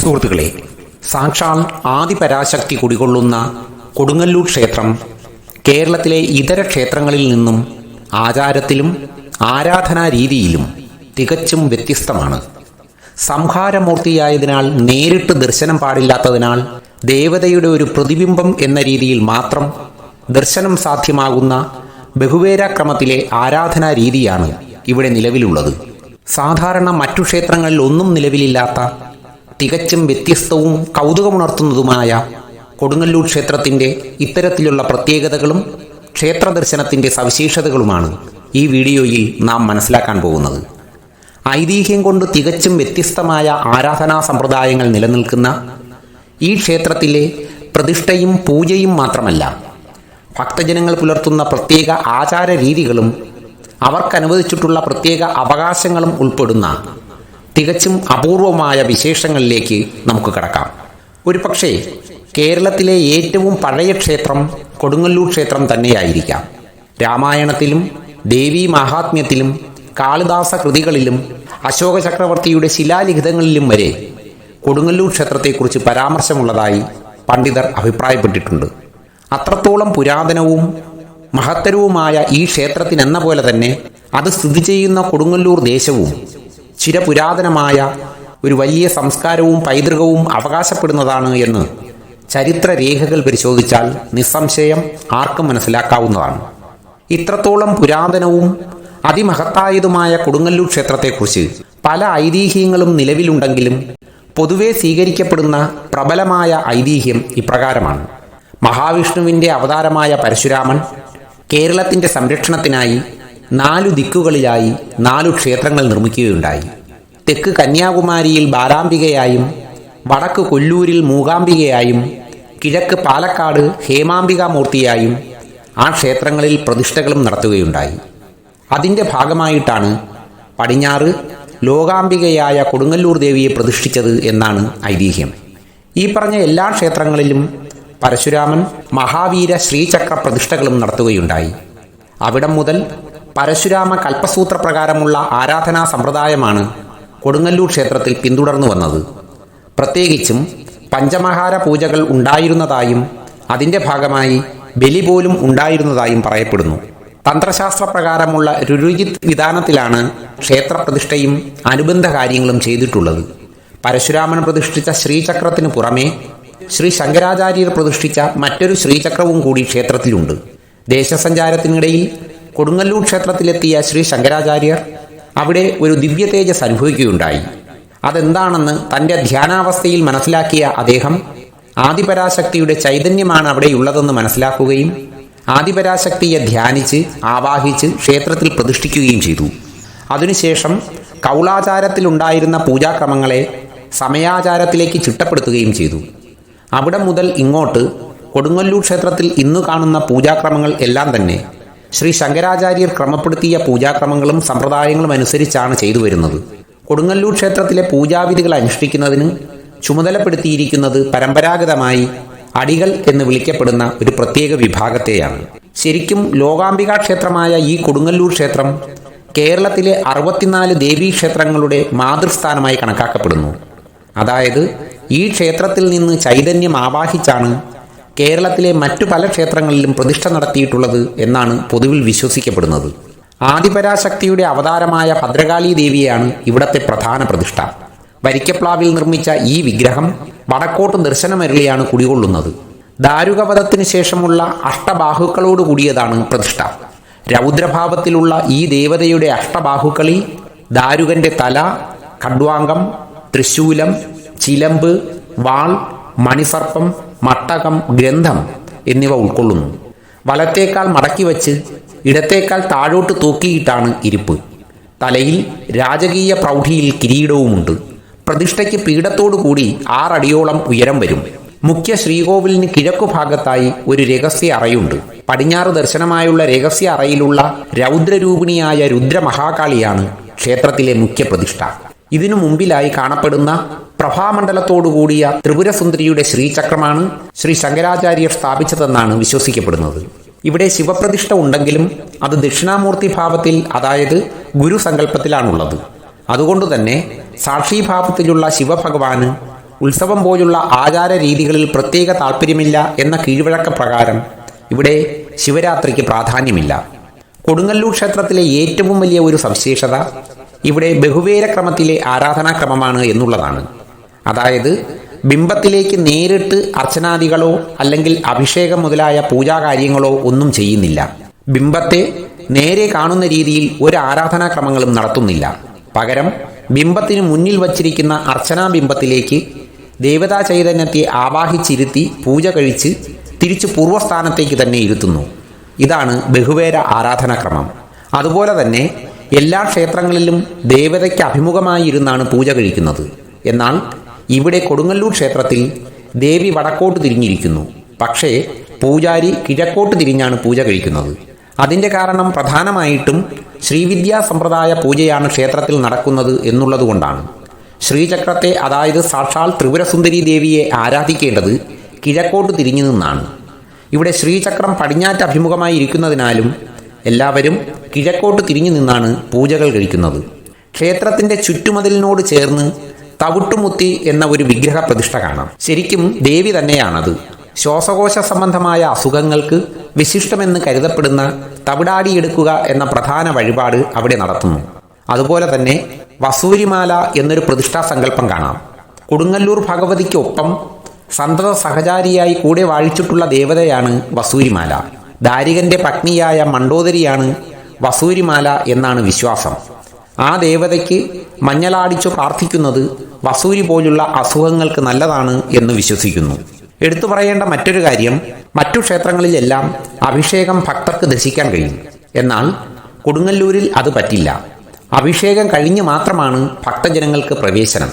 സുഹൃത്തുക്കളെ സാക്ഷാൽ ആദിപരാശക്തി കുടികൊള്ളുന്ന കൊടുങ്ങല്ലൂർ ക്ഷേത്രം കേരളത്തിലെ ഇതര ക്ഷേത്രങ്ങളിൽ നിന്നും ആചാരത്തിലും ആരാധനാ രീതിയിലും തികച്ചും വ്യത്യസ്തമാണ്. സംഹാരമൂർത്തിയായതിനാൽ നേരിട്ട് ദർശനം പാടില്ലാത്തതിനാൽ ദേവതയുടെ ഒരു പ്രതിബിംബം എന്ന രീതിയിൽ മാത്രം ദർശനം സാധ്യമാകുന്ന ബഹുവേരാക്രമത്തിലെ ആരാധനാ രീതിയാണ് ഇവിടെ നിലവിലുള്ളത്. സാധാരണ മറ്റു ക്ഷേത്രങ്ങളിൽ ഒന്നും നിലവിലില്ലാത്ത തികച്ചും വ്യത്യസ്തവും കൗതുകമുണർത്തുന്നതുമായ കൊടുങ്ങല്ലൂർ ക്ഷേത്രത്തിന്റെ ഇത്തരത്തിലുള്ള പ്രത്യേകതകളും ക്ഷേത്ര ദർശനത്തിന്റെ സവിശേഷതകളുമാണ് ഈ വീഡിയോയിൽ നാം മനസ്സിലാക്കാൻ പോകുന്നത്. ഐതിഹ്യം കൊണ്ട് തികച്ചും വ്യത്യസ്തമായ ആരാധനാ സമ്പ്രദായങ്ങൾ നിലനിൽക്കുന്ന ഈ ക്ഷേത്രത്തിലെ പ്രതിഷ്ഠയും പൂജയും മാത്രമല്ല ഭക്തജനങ്ങൾ പുലർത്തുന്ന പ്രത്യേക ആചാര രീതികളും അവർക്കനുവദിച്ചിട്ടുള്ള പ്രത്യേക അവകാശങ്ങളും ഉൾപ്പെടുന്ന തികച്ചും അപൂർവമായ വിശേഷങ്ങളിലേക്ക് നമുക്ക് കടക്കാം. ഒരു പക്ഷേ കേരളത്തിലെ ഏറ്റവും പഴയ ക്ഷേത്രം കൊടുങ്ങല്ലൂർ ക്ഷേത്രം തന്നെയായിരിക്കാം. രാമായണത്തിലും ദേവീ മഹാത്മ്യത്തിലും കാളിദാസ കൃതികളിലും അശോക ചക്രവർത്തിയുടെ ശിലാലിഖിതങ്ങളിലും വരെ കൊടുങ്ങല്ലൂർ ക്ഷേത്രത്തെക്കുറിച്ച് പരാമർശമുള്ളതായി പണ്ഡിതർ അഭിപ്രായപ്പെട്ടിട്ടുണ്ട്. അത്രത്തോളം പുരാതനവും മഹത്തരവുമായ ഈ ക്ഷേത്രത്തിനെന്ന പോലെ തന്നെ അത് സ്ഥിതി ചെയ്യുന്ന കൊടുങ്ങല്ലൂർ ദേശവും ചിരപുരാതനമായ ഒരു വലിയ സംസ്കാരവും പൈതൃകവും അവകാശപ്പെടുന്നതാണ് എന്ന് ചരിത്ര രേഖകൾ പരിശോധിച്ചാൽ നിസ്സംശയം ആർക്കും മനസ്സിലാക്കാവുന്നതാണ്. ഇത്രത്തോളം പുരാതനവും അതിമഹത്തായതുമായ കൊടുങ്ങല്ലൂർ ക്ഷേത്രത്തെക്കുറിച്ച് പല ഐതിഹ്യങ്ങളും നിലവിലുണ്ടെങ്കിലും പൊതുവെ സ്വീകരിക്കപ്പെടുന്ന പ്രബലമായ ഐതിഹ്യം ഇപ്രകാരമാണ്. മഹാവിഷ്ണുവിന്റെ അവതാരമായ പരശുരാമൻ കേരളത്തിന്റെ സംരക്ഷണത്തിനായി നാലു ദിക്കുകളിലായി നാലു ക്ഷേത്രങ്ങൾ നിർമ്മിക്കുകയുണ്ടായി. തെക്ക് കന്യാകുമാരിയിൽ ബാരാംബികയായും വടക്ക് കൊല്ലൂരിൽ മൂകാംബികയായും കിഴക്ക് പാലക്കാട് ഹേമാംബികാമൂർത്തിയായും ആ ക്ഷേത്രങ്ങളിൽ പ്രതിഷ്ഠകളും നടത്തുകയുണ്ടായി. അതിന്റെ ഭാഗമായിട്ടാണ് പടിഞ്ഞാറ് ലോകാംബികയായ കൊടുങ്ങല്ലൂർ ദേവിയെ പ്രതിഷ്ഠിച്ചത് എന്നാണ് ഐതിഹ്യം. ഈ പറഞ്ഞ എല്ലാ ക്ഷേത്രങ്ങളിലും പരശുരാമൻ മഹാവീര ശ്രീചക്ര പ്രതിഷ്ഠകളും നടത്തുകയുണ്ടായി. അവിടം മുതൽ പരശുരാമ കൽപ്പസൂത്രപ്രകാരമുള്ള ആരാധനാ സമ്പ്രദായമാണ് കൊടുങ്ങല്ലൂർ ക്ഷേത്രത്തിൽ പിന്തുടർന്നു വന്നത്. പ്രത്യേകിച്ചും പഞ്ചമഹാര പൂജകൾ ഉണ്ടായിരുന്നതായും അതിന്റെ ഭാഗമായി ബലി പോലും ഉണ്ടായിരുന്നതായും പറയപ്പെടുന്നു. തന്ത്രശാസ്ത്ര പ്രകാരമുള്ള രുരുചിത് വിധാനത്തിലാണ് ക്ഷേത്രപ്രതിഷ്ഠയും അനുബന്ധ കാര്യങ്ങളും ചെയ്തിട്ടുള്ളത്. പരശുരാമൻ പ്രതിഷ്ഠിച്ച ശ്രീചക്രത്തിന് പുറമേ ശ്രീ ശങ്കരാചാര്യർ പ്രതിഷ്ഠിച്ച മറ്റൊരു ശ്രീചക്രവും കൂടി ക്ഷേത്രത്തിലുണ്ട്. ദേശസഞ്ചാരത്തിനിടയിൽ കൊടുങ്ങല്ലൂർ ക്ഷേത്രത്തിലെത്തിയ ശ്രീ ശങ്കരാചാര്യർ അവിടെ ഒരു ദിവ്യ തേജസ് അനുഭവിക്കുകയുണ്ടായി. അതെന്താണെന്ന് തന്റെ ധ്യാനാവസ്ഥയിൽ മനസ്സിലാക്കിയ അദ്ദേഹം ആദിപരാശക്തിയുടെ ചൈതന്യമാണ് അവിടെയുള്ളതെന്ന് മനസ്സിലാക്കുകയും ആദിപരാശക്തിയെ ധ്യാനിച്ച് ആവാഹിച്ച് ക്ഷേത്രത്തിൽ പ്രതിഷ്ഠിക്കുകയും ചെയ്തു. അതിനുശേഷം കൗളാചാരത്തിലുണ്ടായിരുന്ന പൂജാക്രമങ്ങളെ സമയാചാരത്തിലേക്ക് ചിട്ടപ്പെടുത്തുകയും ചെയ്തു. അവിടെ മുതൽ ഇങ്ങോട്ട് കൊടുങ്ങല്ലൂർ ക്ഷേത്രത്തിൽ ഇന്ന് കാണുന്ന പൂജാക്രമങ്ങൾ എല്ലാം തന്നെ ശ്രീ ശങ്കരാചാര്യർ ക്രമപ്പെടുത്തിയ പൂജാക്രമങ്ങളും സമ്പ്രദായങ്ങളും അനുസരിച്ചാണ് ചെയ്തു വരുന്നത്. കൊടുങ്ങല്ലൂർ ക്ഷേത്രത്തിലെ പൂജാവിധികൾ അനുഷ്ഠിക്കുന്നതിന് ചുമതലപ്പെടുത്തിയിരിക്കുന്നത് പരമ്പരാഗതമായി അടികൾ എന്ന് വിളിക്കപ്പെടുന്ന ഒരു പ്രത്യേക വിഭാഗത്തെയാണ്. ശരിക്കും ലോകാംബിക ക്ഷേത്രമായ ഈ കൊടുങ്ങല്ലൂർ ക്ഷേത്രം കേരളത്തിലെ അറുപത്തിനാല് ദേവീക്ഷേത്രങ്ങളുടെ മാതൃസ്ഥാനമായി കണക്കാക്കപ്പെടുന്നു. അതായത് ഈ ക്ഷേത്രത്തിൽ നിന്ന് ചൈതന്യം ആവാഹിച്ചാണ് കേരളത്തിലെ മറ്റു പല ക്ഷേത്രങ്ങളിലും പ്രതിഷ്ഠ നടത്തിയിട്ടുള്ളത് എന്നാണ് പൊതുവിൽ വിശ്വസിക്കപ്പെടുന്നത്. ആദിപരാശക്തിയുടെ അവതാരമായ ഭദ്രകാളി ദേവിയാണ് ഇവിടത്തെ പ്രധാന പ്രതിഷ്ഠ. വരിക്കപ്ലാവിൽ നിർമ്മിച്ച ഈ വിഗ്രഹം വടക്കോട്ട് ദർശനമരളിയാണ് കുടികൊള്ളുന്നത്. ദാരുകവധത്തിനു ശേഷമുള്ള അഷ്ടബാഹുക്കളോട് കൂടിയതാണ് പ്രതിഷ്ഠ. രൗദ്രഭാവത്തിലുള്ള ഈ ദേവതയുടെ അഷ്ടബാഹുക്കളിൽ ദാരുകന്റെ തല കഡ്വാംഗം തൃശൂലം ചിലമ്പ് വാൾ മണിസർപ്പം മട്ടകം ഗ്രന്ഥം എന്നിവ ഉൾക്കൊള്ളുന്നു. വലത്തേക്കാൾ മടക്കി വച്ച് ഇടത്തേക്കാൾ താഴോട്ട് തൂക്കിയിട്ടാണ് ഇരിപ്പ്. തലയിൽ രാജകീയ പ്രൗഢിയിൽ കിരീടവുമുണ്ട്. പ്രതിഷ്ഠയ്ക്ക് പീഠത്തോടു കൂടി ആറടിയോളം ഉയരം വരും. മുഖ്യ ശ്രീകോവിലിന് കിഴക്കു ഭാഗത്തായി ഒരു രഹസ്യ അറയുണ്ട്. പടിഞ്ഞാറ് ദർശനമായുള്ള രഹസ്യ അറയിലുള്ള രൗദ്രരൂപിണിയായ രുദ്രമഹാകാളിയാണ് ക്ഷേത്രത്തിലെ മുഖ്യ പ്രതിഷ്ഠ ഇതിനു മുമ്പിലായി കാണപ്പെടുന്ന പ്രഭാമണ്ഡലത്തോടുകൂടിയ ത്രിപുരസുന്ദരിയുടെ ശ്രീചക്രമാണ് ശ്രീ ശങ്കരാചാര്യർ സ്ഥാപിച്ചതെന്നാണ് വിശ്വസിക്കപ്പെടുന്നത്. ഇവിടെ ശിവപ്രതിഷ്ഠ ഉണ്ടെങ്കിലും അത് ദക്ഷിണാമൂർത്തി ഭാവത്തിൽ അതായത് ഗുരുസങ്കല്പത്തിലാണുള്ളത്. അതുകൊണ്ട് തന്നെ സാക്ഷിഭാവത്തിലുള്ള ശിവഭഗവാന് ഉത്സവം പോലുള്ള ആചാര രീതികളിൽ പ്രത്യേക താല്പര്യമില്ല എന്ന കീഴ്വഴക്ക പ്രകാരം ഇവിടെ ശിവരാത്രിക്ക് പ്രാധാന്യമില്ല. കൊടുങ്ങല്ലൂർ ക്ഷേത്രത്തിലെ ഏറ്റവും വലിയ ഒരു സവിശേഷത ഇവിടെ ബഹുവേരക്രമത്തിലെ ആരാധനാക്രമമാണ് എന്നുള്ളതാണ്. അതായത് ബിംബത്തിലേക്ക് നേരിട്ട് അർച്ചനാദികളോ അല്ലെങ്കിൽ അഭിഷേകം മുതലായ പൂജാകാര്യങ്ങളോ ഒന്നും ചെയ്യുന്നില്ല. ബിംബത്തെ നേരെ കാണുന്ന രീതിയിൽ ഒരു ആരാധനാക്രമങ്ങളും നടത്തുന്നില്ല. പകരം ബിംബത്തിന് മുന്നിൽ വച്ചിരിക്കുന്ന അർച്ചനാ ബിംബത്തിലേക്ക് ദേവതാ ചൈതന്യത്തെ ആവാഹിച്ചിരുത്തി പൂജ കഴിച്ച് തിരിച്ചു പൂർവസ്ഥാനത്തേക്ക് തന്നെ ഇരുത്തുന്നു. ഇതാണ് ബഹുവേര ആരാധനാക്രമം. അതുപോലെ തന്നെ എല്ലാ ക്ഷേത്രങ്ങളിലും ദേവതയ്ക്ക് അഭിമുഖമായി ഇരുന്നാണ് പൂജ കഴിക്കുന്നത്. എന്നാൽ ഇവിടെ കൊടുങ്ങല്ലൂർ ക്ഷേത്രത്തിൽ ദേവി വടക്കോട്ട് തിരിഞ്ഞിരിക്കുന്നു. പക്ഷേ പൂജാരി കിഴക്കോട്ട് തിരിഞ്ഞാണ് പൂജ കഴിക്കുന്നത്. അതിന്റെ കാരണം പ്രധാനമായിട്ടും ശ്രീവിദ്യാ സമ്പ്രദായ പൂജയാണ് ക്ഷേത്രത്തിൽ നടക്കുന്നത് എന്നുള്ളതുകൊണ്ടാണ് ശ്രീചക്രത്തെ അതായത് സാക്ഷാൽ ത്രിപുരസുന്ദരി ദേവിയെ ആരാധിക്കേണ്ടത് കിഴക്കോട്ട് തിരിഞ്ഞു നിന്നാണ്. ഇവിടെ ശ്രീചക്രം പടിഞ്ഞാറ്റ് അഭിമുഖമായി ഇരിക്കുന്നതിനാലും എല്ലാവരും കിഴക്കോട്ട് തിരിഞ്ഞു നിന്നാണ് പൂജകൾ കഴിക്കുന്നത്. ക്ഷേത്രത്തിന്റെ ചുറ്റുമതിലിനോട് ചേർന്ന് തവിട്ടുമുത്തി എന്ന ഒരു വിഗ്രഹ പ്രതിഷ്ഠ കാണാം. ശരിക്കും ദേവി തന്നെയാണത്. ശ്വാസകോശ സംബന്ധമായ അസുഖങ്ങൾക്ക് വിശിഷ്ടമെന്ന് കരുതപ്പെടുന്ന തവിടാടിയെടുക്കുക എന്ന പ്രധാന വഴിപാട് അവിടെ നടത്തുന്നു. അതുപോലെ തന്നെ വസൂരിമാല എന്നൊരു പ്രതിഷ്ഠാ സങ്കല്പം കാണാം. കൊടുങ്ങല്ലൂർ ഭഗവതിക്കൊപ്പം സന്തത സഹചാരിയായി കൂടെ വാഴിച്ചിട്ടുള്ള ദേവതയാണ് വസൂരിമാല. ദാരികന്റെ പത്നിയായ മണ്ടോദരിയാണ് വസൂരിമാല എന്നാണ് വിശ്വാസം. ആ ദേവതയ്ക്ക് മഞ്ഞളാടിച്ചു പ്രാർത്ഥിക്കുന്നത് വസൂരി പോലുള്ള അസുഖങ്ങൾക്ക് നല്ലതാണ് എന്ന് വിശ്വസിക്കുന്നു. എടുത്തു പറയേണ്ട മറ്റൊരു കാര്യം മറ്റു ക്ഷേത്രങ്ങളിലെല്ലാം അഭിഷേകം ഭക്തർക്ക് ദർശിക്കാൻ കഴിയും. എന്നാൽ കൊടുങ്ങല്ലൂരിൽ അത് പറ്റില്ല. അഭിഷേകം കഴിഞ്ഞ് മാത്രമാണ് ഭക്തജനങ്ങൾക്ക് പ്രവേശനം.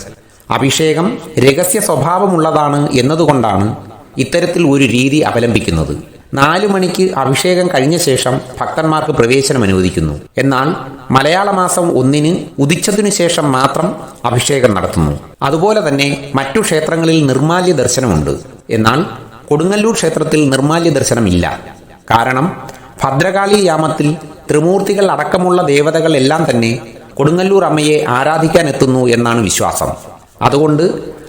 അഭിഷേകം രഹസ്യ സ്വഭാവമുള്ളതാണ് എന്നതുകൊണ്ടാണ് ഇത്തരത്തിൽ ഒരു രീതി അവലംബിക്കുന്നത്. നാലു മണിക്ക് അഭിഷേകം കഴിഞ്ഞ ശേഷം ഭക്തന്മാർക്ക് പ്രവേശനം അനുവദിക്കുന്നു. എന്നാൽ മലയാള മാസം ഒന്നിന് ഉദിച്ചതിനു ശേഷം മാത്രം അഭിഷേകം നടത്തുന്നു. അതുപോലെ തന്നെ മറ്റു ക്ഷേത്രങ്ങളിൽ നിർമാല്യ ദർശനമുണ്ട്. എന്നാൽ കൊടുങ്ങല്ലൂർ ക്ഷേത്രത്തിൽ നിർമാല്യ ദർശനമില്ല. കാരണം ഭദ്രകാളി യാമത്തിൽ ത്രിമൂർത്തികൾ അടക്കമുള്ള ദേവതകൾ എല്ലാം തന്നെ കൊടുങ്ങല്ലൂർ അമ്മയെ ആരാധിക്കാൻ എത്തുന്നു എന്നാണ് വിശ്വാസം. അതുകൊണ്ട്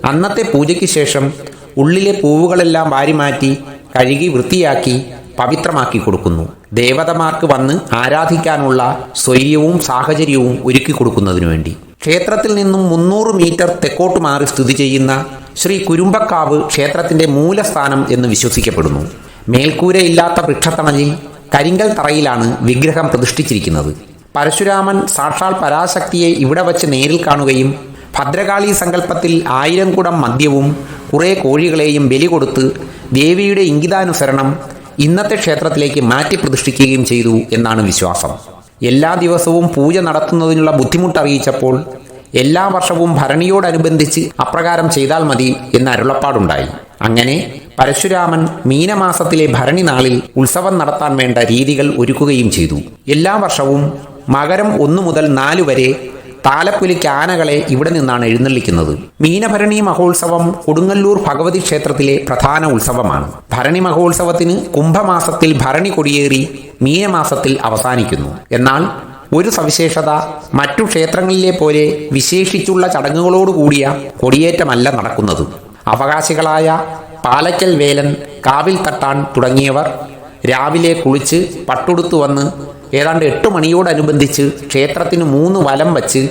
അന്നത്തെ പൂജയ്ക്ക് ശേഷം ഉള്ളിലെ പൂവുകളെല്ലാം വാരിമാറ്റി കഴുകി വൃത്തിയാക്കി പവിത്രമാക്കി കൊടുക്കുന്നു. ദേവതമാർക്ക് വന്ന് ആരാധിക്കാനുള്ള സ്വൈര്യവും സാഹചര്യവും ഒരുക്കി കൊടുക്കുന്നതിനു വേണ്ടി. ക്ഷേത്രത്തിൽ നിന്നും മുന്നൂറ് മീറ്റർ തെക്കോട്ട് മാറി സ്ഥിതി ചെയ്യുന്ന ശ്രീ കുരുമ്പക്കാവ് ക്ഷേത്രത്തിന്റെ മൂലസ്ഥാനം എന്ന് വിശ്വസിക്കപ്പെടുന്നു. മേൽക്കൂരയില്ലാത്ത വൃക്ഷത്തണലിൽ കരിങ്കൽ തറയിലാണ് വിഗ്രഹം പ്രതിഷ്ഠിച്ചിരിക്കുന്നത്. പരശുരാമൻ സാക്ഷാൽ പരാശക്തിയെ ഇവിടെ വച്ച് നേരിൽ കാണുകയും ഭദ്രകാളി സങ്കല്പത്തിൽ ആയിരം കുടം മദ്യവും കുറേ കോഴികളെയും ബലി കൊടുത്ത് ദേവിയുടെ ഇംഗിതാനുസരണം ഇന്നത്തെ ക്ഷേത്രത്തിലേക്ക് മാറ്റി പ്രതിഷ്ഠിക്കുകയും ചെയ്തു എന്നാണ് വിശ്വാസം. എല്ലാ ദിവസവും പൂജ നടത്തുന്നതിനുള്ള ബുദ്ധിമുട്ട് അറിയിച്ചപ്പോൾ എല്ലാ വർഷവും ഭരണിയോടനുബന്ധിച്ച് അപ്രകാരം ചെയ്താൽ മതി എന്ന അരുളപ്പാടുണ്ടായി. അങ്ങനെ പരശുരാമൻ മീനമാസത്തിലെ ഭരണി നാളിൽ ഉത്സവം നടത്താൻ വേണ്ട രീതികൾ ഒരുക്കുകയും ചെയ്തു. എല്ലാ വർഷവും മകരം ഒന്നു മുതൽ നാലു വരെ താലപ്പൊലിക്ക് ആനകളെ ഇവിടെ നിന്നാണ് എഴുന്നള്ളിക്കുന്നത്. മീനഭരണി മഹോത്സവം കൊടുങ്ങല്ലൂർ ഭഗവതി ക്ഷേത്രത്തിലെ പ്രധാന ഉത്സവമാണ്. ഭരണി മഹോത്സവത്തിന് കുംഭമാസത്തിൽ ഭരണി കൊടിയേറി മീനമാസത്തിൽ അവസാനിക്കുന്നു. എന്നാൽ ഒരു സവിശേഷത മറ്റു ക്ഷേത്രങ്ങളിലെ പോലെ വിശേഷിച്ചുള്ള ചടങ്ങുകളോടുകൂടിയ കൊടിയേറ്റമല്ല നടക്കുന്നത്. അവകാശികളായ പാലക്കൽ വേലൻ കാവിൽ തട്ടാൻ തുടങ്ങിയവർ രാവിലെ കുളിച്ച് പട്ടുടുത്തു വന്ന് ഏതാണ്ട് എട്ട് മണിയോടനുബന്ധിച്ച് ക്ഷേത്രത്തിന് മൂന്ന് വലം വച്ച്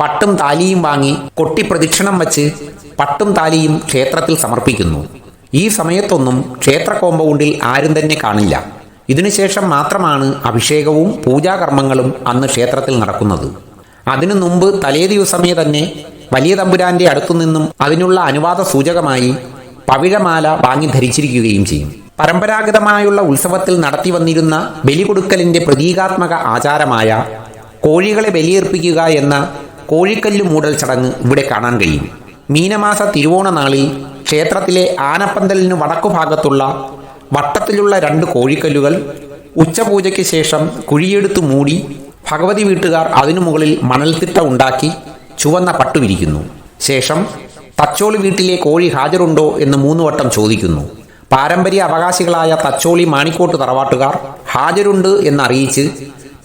പട്ടും താലിയും വാങ്ങി കൊട്ടി പ്രദക്ഷിണം വച്ച് പട്ടും താലിയും ക്ഷേത്രത്തിൽ സമർപ്പിക്കുന്നു. ഈ സമയത്തൊന്നും ക്ഷേത്ര കോമ്പൗണ്ടിൽ ആരും തന്നെ കാണില്ല. ഇതിനുശേഷം മാത്രമാണ് അഭിഷേകവും പൂജാകർമ്മങ്ങളും അന്ന് ക്ഷേത്രത്തിൽ നടക്കുന്നത്. അതിനു മുമ്പ് തലേ ദിവസമേ തന്നെ വലിയ തമ്പുരാന്റെ അടുത്തുനിന്നും അതിനുള്ള അനുവാദ സൂചകമായി പവിഴമാല വാങ്ങി ധരിച്ചിരിക്കുകയും ചെയ്യും. പരമ്പരാഗതമായുള്ള ഉത്സവത്തിൽ നടത്തി വന്നിരുന്ന ബലി കൊടുക്കലിന്റെ പ്രതീകാത്മക ആചാരമായ കോഴികളെ ബലിയർപ്പിക്കുക എന്ന കോഴിക്കല്ല് മൂടൽ ചടങ്ങ് ഇവിടെ കാണാൻ കഴിയും. മീനമാസ തിരുവോണ നാളിൽ ക്ഷേത്രത്തിലെ ആനപ്പന്തലിന് വടക്കുഭാഗത്തുള്ള വട്ടത്തിലുള്ള രണ്ട് കോഴിക്കല്ലുകൾ ഉച്ചപൂജയ്ക്ക് ശേഷം കുഴിയെടുത്തു മൂടി ഭഗവതി വീട്ടുകാർ അതിനു മുകളിൽ മണൽത്തിട്ട ഉണ്ടാക്കി ചുവന്ന പട്ടുവിരിക്കുന്നു. ശേഷം തച്ചോളി വീട്ടിലെ കോഴി ഹാജരുണ്ടോ എന്ന് മൂന്നുവട്ടം ചോദിക്കുന്നു. പാരമ്പര്യ അവകാശികളായ തച്ചോളി മാണിക്കോട്ട് തറവാട്ടുകാർ ഹാജരുണ്ട് എന്നറിയിച്ച്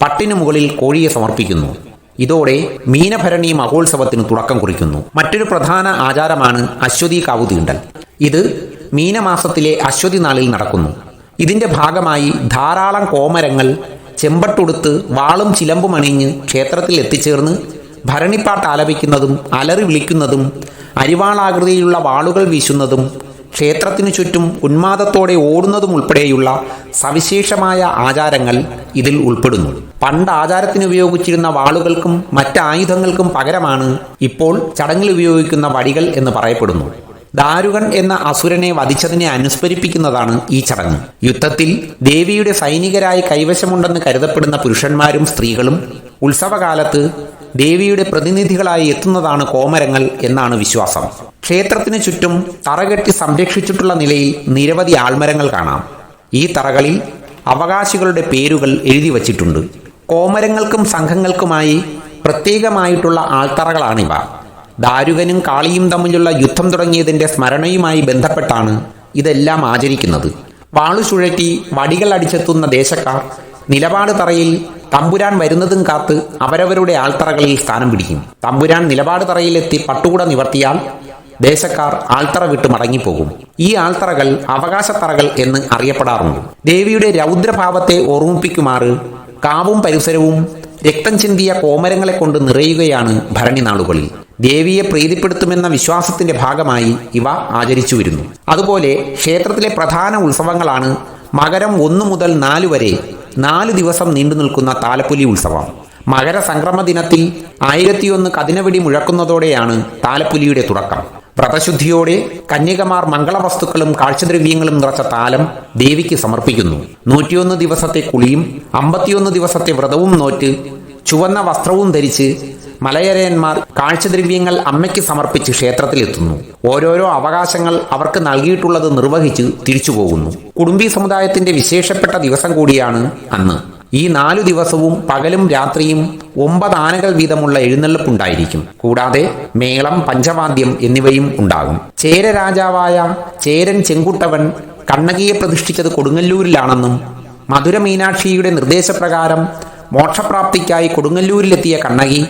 പട്ടിനു മുകളിൽ കോഴിയെ സമർപ്പിക്കുന്നു. ഇതോടെ മീനഭരണി മഹോത്സവത്തിന് തുടക്കം കുറിക്കുന്നു. മറ്റൊരു പ്രധാന ആചാരമാണ് അശ്വതി കാവു തീണ്ടൽ. ഇത് മീനമാസത്തിലെ അശ്വതി നാളിൽ നടക്കുന്നു. ഇതിന്റെ ഭാഗമായി ധാരാളം കോമരങ്ങൾ ചെമ്പട്ടുടുത്ത് വാളും ചിലമ്പും അണിഞ്ഞ് ക്ഷേത്രത്തിൽ എത്തിച്ചേർന്ന് ഭരണിപ്പാട്ട് ആലപിക്കുന്നതും അലറി വിളിക്കുന്നതും അരിവാളാകൃതിയിലുള്ള വാളുകൾ വീശുന്നതും ക്ഷേത്രത്തിനു ചുറ്റും ഉന്മാദത്തോടെ ഓടുന്നതും ഉൾപ്പെടെയുള്ള സവിശേഷമായ ആചാരങ്ങൾ ഇതിൽ ഉൾപ്പെടുന്നു. പണ്ട് ആചാരത്തിന് ഉപയോഗിച്ചിരുന്ന വാളുകൾക്കും മറ്റ് ആയുധങ്ങൾക്കും പകരമാണ് ഇപ്പോൾ ചടങ്ങിൽ ഉപയോഗിക്കുന്ന വടികൾ എന്ന് പറയപ്പെടുന്നു. ദാരുകൻ എന്ന അസുരനെ വധിച്ചതിനെ അനുസ്മരിപ്പിക്കുന്നതാണ് ഈ ചടങ്ങ്. യുദ്ധത്തിൽ ദേവിയുടെ സൈനികരായി കൈവശമുണ്ടെന്ന് കരുതപ്പെടുന്ന പുരുഷന്മാരും സ്ത്രീകളും ഉത്സവകാലത്ത് ദേവിയുടെ പ്രതിനിധികളായി എത്തുന്നതാണ് കോമരങ്ങൾ എന്നാണ് വിശ്വാസം. ക്ഷേത്രത്തിന് ചുറ്റും തറകെട്ടി സംരക്ഷിച്ചിട്ടുള്ള നിലയിൽ നിരവധി ആൽമരങ്ങൾ കാണാം. ഈ തറകളിൽ അവകാശികളുടെ പേരുകൾ എഴുതി വച്ചിട്ടുണ്ട്. കോമരങ്ങൾക്കും സംഘങ്ങൾക്കുമായി പ്രത്യേകമായിട്ടുള്ള ആൾത്തറകളാണിവ. ദാരുകനും കാളിയും തമ്മിലുള്ള യുദ്ധം തുടങ്ങിയതിന്റെ സ്മരണയുമായി ബന്ധപ്പെട്ടാണ് ഇതെല്ലാം ആചരിക്കുന്നത്. വാളു ചുഴറ്റി വടികൾ അടിച്ചെത്തുന്ന ദേശക്കാർ നിലപാട് തറയിൽ തമ്പുരാൻ വരുന്നതും കാത്ത് അവരവരുടെ ആൾത്തറകളിൽ സ്ഥാനം പിടിക്കും. തമ്പുരാൻ നിലപാട് തറയിലെത്തി പട്ടുകൂട നിവർത്തിയാൽ ദേശക്കാർ ആൾത്തറ വിട്ട് മടങ്ങിപ്പോകും. ഈ ആൾത്തറകൾ അവകാശത്തറകൾ എന്ന് അറിയപ്പെടാറുണ്ട്. ദേവിയുടെ രൗദ്രഭാവത്തെ ഓർമ്മിപ്പിക്കുമാറ് കാവും പരിസരവും രക്തം ചിന്തിയ കോമരങ്ങളെ കൊണ്ട് നിറയുകയാണ് ഭരണി നാളുകളിൽ. ദേവിയെ പ്രീതിപ്പെടുത്തുമെന്ന വിശ്വാസത്തിന്റെ ഭാഗമായി ഇവ ആചരിച്ചു വരുന്നു. അതുപോലെ ക്ഷേത്രത്തിലെ പ്രധാന ഉത്സവങ്ങളാണ് മകരം ഒന്നു മുതൽ നാലു വരെ നാല് ദിവസം നീണ്ടു നിൽക്കുന്ന താലപ്പൊലി ഉത്സവം. മകരസംക്രമ ദിനത്തിൽ ആയിരത്തിയൊന്ന് കതിനവെടി മുഴക്കുന്നതോടെയാണ് താലപ്പൊലിയുടെ തുടക്കം. വ്രതശുദ്ധിയോടെ കന്യകമാർ മംഗളവസ്തുക്കളും കാഴ്ചദ്രവ്യങ്ങളും നിറച്ച താലം ദേവിക്ക് സമർപ്പിക്കുന്നു. നൂറ്റിയൊന്ന് ദിവസത്തെ കുളിയും അമ്പത്തിയൊന്ന് ദിവസത്തെ വ്രതവും നോറ്റ് ചുവന്ന വസ്ത്രവും ധരിച്ച് മലയരയന്മാർ കാഴ്ചദ്രവ്യങ്ങൾ അമ്മയ്ക്ക് സമർപ്പിച്ച് ക്ഷേത്രത്തിലെത്തുന്നു. ഓരോരോ അവകാശങ്ങൾ അവർക്ക് നൽകിയിട്ടുള്ളത് നിർവഹിച്ച് തിരിച്ചു പോകുന്നു. കുടുംബി സമുദായത്തിന്റെ വിശേഷപ്പെട്ട ദിവസം കൂടിയാണ് അന്ന്. ഈ നാലു ദിവസവും പകലും രാത്രിയും ഒമ്പത് ആനകൾ വീതമുള്ള എഴുന്നള്ളിപ്പുണ്ടായിരിക്കും. കൂടാതെ മേളം പഞ്ചവാദ്യം എന്നിവയും ഉണ്ടാകും. ചേര രാജാവായ ചേരൻ ചെങ്കുട്ടവൻ കണ്ണകിയെ പ്രതിഷ്ഠിച്ചത് കൊടുങ്ങല്ലൂരിലാണെന്നും മധുര മീനാക്ഷിയുടെ നിർദ്ദേശപ്രകാരം മോക്ഷപ്രാപ്തിക്കായി കൊടുങ്ങല്ലൂരിലെത്തിയ കണ്ണകി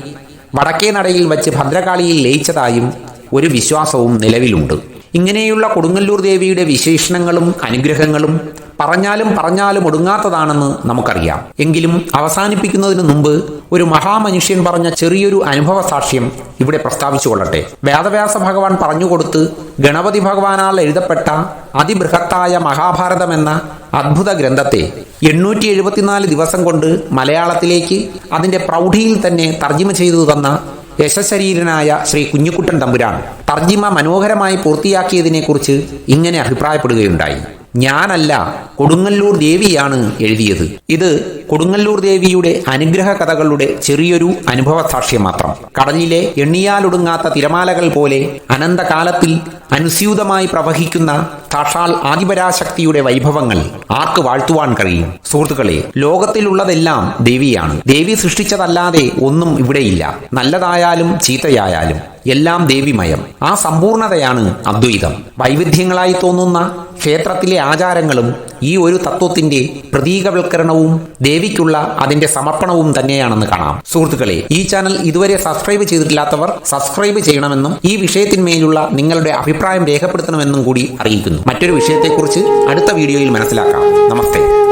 വടക്കേ നടയിൽ വച്ച് ഭദ്രകാളിയിൽ ലയിച്ചതായും ഒരു വിശ്വാസവും നിലവിലുണ്ട്. ഇങ്ങനെയുള്ള കൊടുങ്ങല്ലൂർ ദേവിയുടെ വിശേഷണങ്ങളും അനുഗ്രഹങ്ങളും പറഞ്ഞാലും പറഞ്ഞാലും ഒടുങ്ങാത്തതാണെന്ന് നമുക്കറിയാം. എങ്കിലും അവസാനിപ്പിക്കുന്നതിന് മുമ്പ് ഒരു മഹാമനുഷ്യൻ പറഞ്ഞ ചെറിയൊരു അനുഭവ സാക്ഷ്യം ഇവിടെ പ്രസ്താവിച്ചു കൊള്ളട്ടെ വേദവ്യാസ ഭഗവാൻ പറഞ്ഞുകൊടുത്ത് ഗണപതി ഭഗവാനാൽ എഴുതപ്പെട്ട അതിബൃഹത്തായ മഹാഭാരതം എന്ന അത്ഭുത ഗ്രന്ഥത്തെ എണ്ണൂറ്റി എഴുപത്തിനാല് ദിവസം കൊണ്ട് മലയാളത്തിലേക്ക് അതിന്റെ പ്രൗഢിയിൽ തന്നെ തർജിമ ചെയ്തു തന്ന യശശരീരനായ ശ്രീ കുഞ്ഞുക്കുട്ടൻ തമ്പുരാൻ തർജിമ മനോഹരമായി പൂർത്തിയാക്കിയതിനെക്കുറിച്ച് ഇങ്ങനെ അഭിപ്രായപ്പെടുകയുണ്ടായി. ഞാനല്ല കൊടുങ്ങല്ലൂർ ദേവിയാണ് എഴുതിയത്. ഇത് കൊടുങ്ങല്ലൂർ ദേവിയുടെ അനുഗ്രഹ കഥകളുടെ ചെറിയൊരു അനുഭവ സാക്ഷ്യം മാത്രം. കടലിലെ എണ്ണിയാലൊടുങ്ങാത്ത തിരമാലകൾ പോലെ അനന്തകാലത്തിൽ അനുസ്യൂതമായി പ്രവഹിക്കുന്ന സാക്ഷാൽ ആദിപരാശക്തിയുടെ വൈഭവങ്ങൾ ആർക്ക് വാഴ്ത്തുവാൻ കഴിയും? സുഹൃത്തുക്കളെ ലോകത്തിലുള്ളതെല്ലാം ദേവിയാണ്. ദേവി സൃഷ്ടിച്ചതല്ലാതെ ഒന്നും ഇവിടെയില്ല. നല്ലതായാലും ചീത്തയായാലും എല്ലാം ദേവിമയം. ആ സമ്പൂർണതയാണ് അദ്വൈതം. വൈവിധ്യങ്ങളായി തോന്നുന്ന ക്ഷേത്രത്തിലെ ആചാരങ്ങളും ഈ ഒരു തത്വത്തിന്റെ പ്രതീകവൽക്കരണവും ദേവിക്കുള്ള അതിന്റെ സമർപ്പണവും തന്നെയാണെന്ന് കാണാം. സുഹൃത്തുക്കളെ ഈ ചാനൽ ഇതുവരെ സബ്സ്ക്രൈബ് ചെയ്തിട്ടില്ലാത്തവർ സബ്സ്ക്രൈബ് ചെയ്യണമെന്നും ഈ വിഷയത്തിന്മേലുള്ള നിങ്ങളുടെ അഭിപ്രായം രേഖപ്പെടുത്തണമെന്നും കൂടി അറിയിക്കുന്നു. മറ്റൊരു വിഷയത്തെക്കുറിച്ച് അടുത്ത വീഡിയോയിൽ മനസ്സിലാക്കാം. നമസ്തേ.